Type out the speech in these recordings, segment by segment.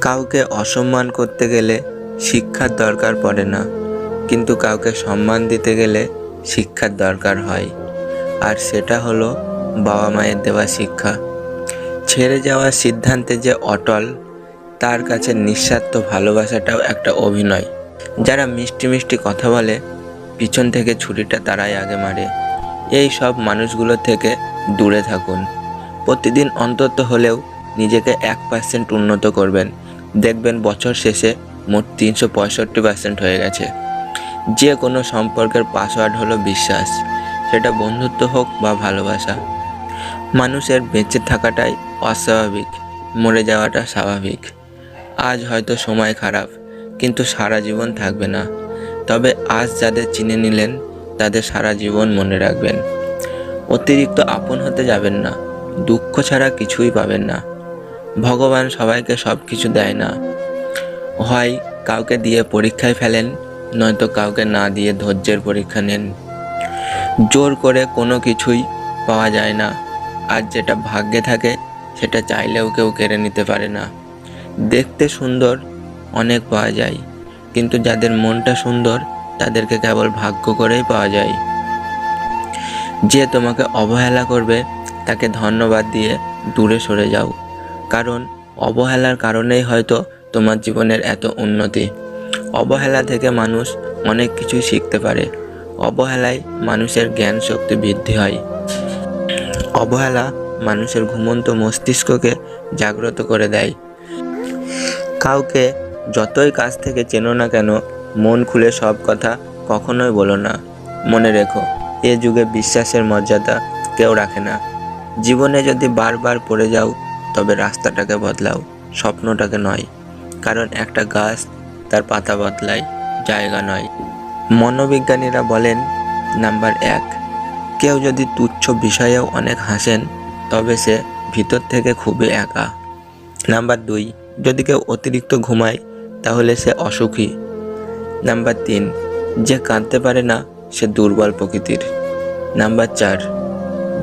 কাউকে অসম্মান করতে গেলে শিক্ষার দরকার পড়ে না। কিন্তু কাউকে সম্মান দিতে গেলে শিক্ষার দরকার হয়। আর সেটা হলো বাবা মায়ের দেওয়া শিক্ষা। ছেড়ে যাওয়ার সিদ্ধান্তে যে অটল, তার কাছে নিঃস্বার্থ ভালোবাসাটাও একটা অভিনয়। যারা মিষ্টি মিষ্টি কথা বলে, পিছন থেকে ছুরিটা তারাই আগে মারে। এই সব মানুষগুলো থেকে দূরে থাকুন। প্রতিদিন অন্তত হলেও নিজেকে এক পার্সেন্ট উন্নত করবেন। দেখবেন বছর শেষে মোট তিনশো পঁয়ষট্টি পার্সেন্ট হয়ে গেছে। যে কোনো সম্পর্কের পাসওয়ার্ড হলো বিশ্বাস। সেটা বন্ধুত্ব হোক বা ভালোবাসা। মানুষের বেঁচে থাকাটাই অস্বাভাবিক, মরে যাওয়াটা স্বাভাবিক। আজ হয়তো সময় খারাপ, কিন্তু সারা জীবন থাকবে না। তবে আজ যাদের চিনে নিলেন, তাদের সারা জীবন মনে রাখবেন। অতিরিক্ত আপন হতে যাবেন না। দুঃখ ছাড়া কিছুই পাবেন না। ভগবান সবাইকে সব কিছু দেয় না। হয় কাউকে দিয়ে পরীক্ষায় ফেলেন, নয়তো কাউকে না দিয়ে ধৈর্যের পরীক্ষা নেন। জোর করে কোনো কিছুই পাওয়া যায় না। আর যেটা ভাগ্যে থাকে, সেটা চাইলেও কেউ কেড়ে নিতে পারে না। দেখতে সুন্দর অনেক পাওয়া যায়, কিন্তু যাদের মনটা সুন্দর, তাদেরকে কেবল ভাগ্য করেই পাওয়া যায়। যে তোমাকে অবহেলা করবে, তাকে ধন্যবাদ দিয়ে দূরে সরে যাও। কারণ অবহেলার কারণেই হয়তো তোমার জীবনের এত উন্নতি। অবহেলা থেকে মানুষ অনেক কিছুই শিখতে পারে। অবহেলায় মানুষের জ্ঞান শক্তি বৃদ্ধি হয়। অবহেলা মানুষের ঘুমন্ত মস্তিষ্ককে জাগ্রত করে দেয়। কাউকে যতই কাছ থেকে চেনো না কেন, মন খুলে সব কথা কখনোই বলো না। মনে রেখো, এ যুগে বিশ্বাসের মর্যাদা কেউ রাখে না। জীবনে যদি বারবার পড়ে যাও তবে রাস্তাটাকে বদলাও, স্বপ্নটাকে নয়, কারণ একটা গাছ তার পাতা বদলায়, জায়গা নয়। মনোবিজ্ঞানীরা বলেন, নাম্বার এক, কেউ যদি তুচ্ছ বিষয়েও অনেক হাসেন, তবে সে ভিতর থেকে খুবই একা। নাম্বার দুই, যদি কেউ অতিরিক্ত ঘুমায়, তাহলে সে অসুখী। নাম্বার তিন, যে কাঁদতে পারে না, সে দুর্বল প্রকৃতির। নাম্বার চার,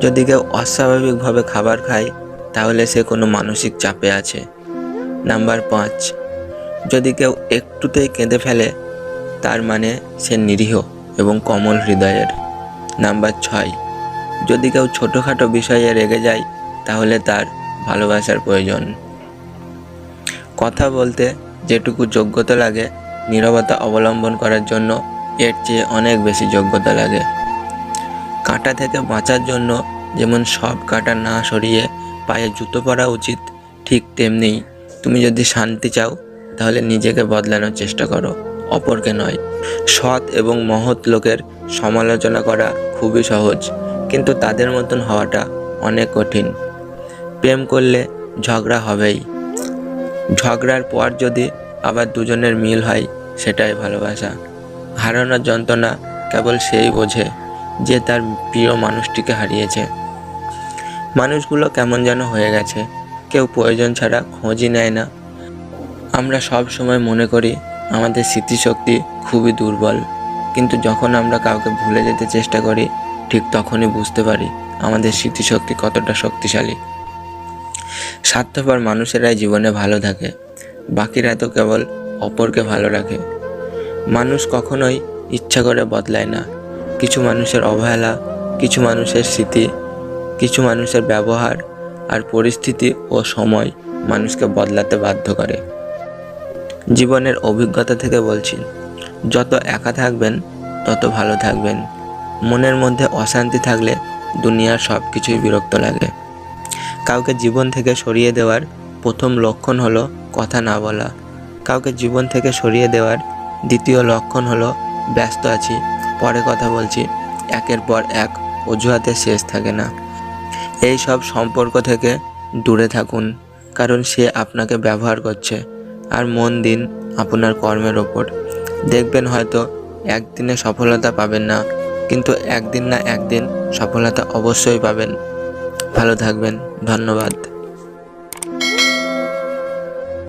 যদি কেউ অস্বাভাবিকভাবে খাবার খায় তাহলে সে কোনো মানসিক চাপে আছে। নাম্বার পাঁচ, যদি কেউ একটুতেই কেঁদে ফেলে, তার মানে সে নিরীহ এবং কমল হৃদয়ের। নাম্বার ছয়, যদি কেউ ছোটোখাটো বিষয়ে রেগে যায়, তাহলে তার ভালোবাসার প্রয়োজন। কথা বলতে যেটুকু যোগ্যতা লাগে, নীরবতা অবলম্বন করার জন্য এর চেয়ে অনেক বেশি যোগ্যতা লাগে। কাঁটা থেকে বাঁচার জন্য যেমন সব কাঁটা না সরিয়ে পায়ে জুতো পরা উচিত, ঠিক তেমনি তুমি যদি শান্তি চাও, তাহলে নিজেকে বদলানোর চেষ্টা করো, অপরকে নয়। সৎ এবং মহৎ লোকের সমালোচনা করা খুবই সহজ, কিন্তু তাদের মতন হওয়াটা অনেক কঠিন। প্রেম করলে ঝগড়া হবেই। ঝগড়ার পর যদি আবার দুজনের মিল হয়, সেটাই ভালোবাসা। হারানোর যন্ত্রণা কেবল সেই বোঝে যে তার প্রিয় মানুষটিকে হারিয়েছে। মানুষগুলো কেমন যেন হয়ে গেছে। কেউ প্রয়োজন ছাড়া খোঁজই নেয় না। আমরা সব সময় মনে করি, আমাদের স্মৃতিশক্তি খুবই দুর্বল। কিন্তু যখন আমরা কাউকে ভুলে যেতে চেষ্টা করি, ঠিক তখনই বুঝতে পারি, আমাদের স্মৃতিশক্তি কতটা শক্তিশালী। স্বার্থপর মানুষেরাই জীবনে ভালো থাকে, বাকিরা তো কেবল অপরকে ভালো রাখে। মানুষ কখনোই ইচ্ছা করে বদলায় না। কিছু মানুষের অবহেলা, কিছু মানুষের স্মৃতি কিছু মানুষের ব্যবহার আর পরিস্থিতি ও সময় মানুষকে বদলাতে বাধ্য করে। জীবনের অভিজ্ঞতা থেকে বলছি, যত একা থাকবেন, তত ভালো থাকবেন। মনের মধ্যে অশান্তি থাকলে দুনিয়ার সব কিছুই বিরক্ত লাগে। কাউকে জীবন থেকে সরিয়ে দেওয়ার প্রথম লক্ষণ হলো কথা না বলা। কাউকে জীবন থেকে সরিয়ে দেওয়ার দ্বিতীয় লক্ষণ হলো, ব্যস্ত আছি, পরে কথা বলছি। একের পর এক অজুহাতে শেষ থাকে না। এই সব সম্পর্ক থেকে দূরে থাকুন, কারণ সে আপনাকে ব্যবহার করছে আর মন দিন আপনার কর্মের ওপর। দেখবেন হয়তো একদিনে সফলতা পাবেন না, কিন্তু একদিন না একদিন সফলতা অবশ্যই পাবেন। ভালো থাকবেন, ধন্যবাদ।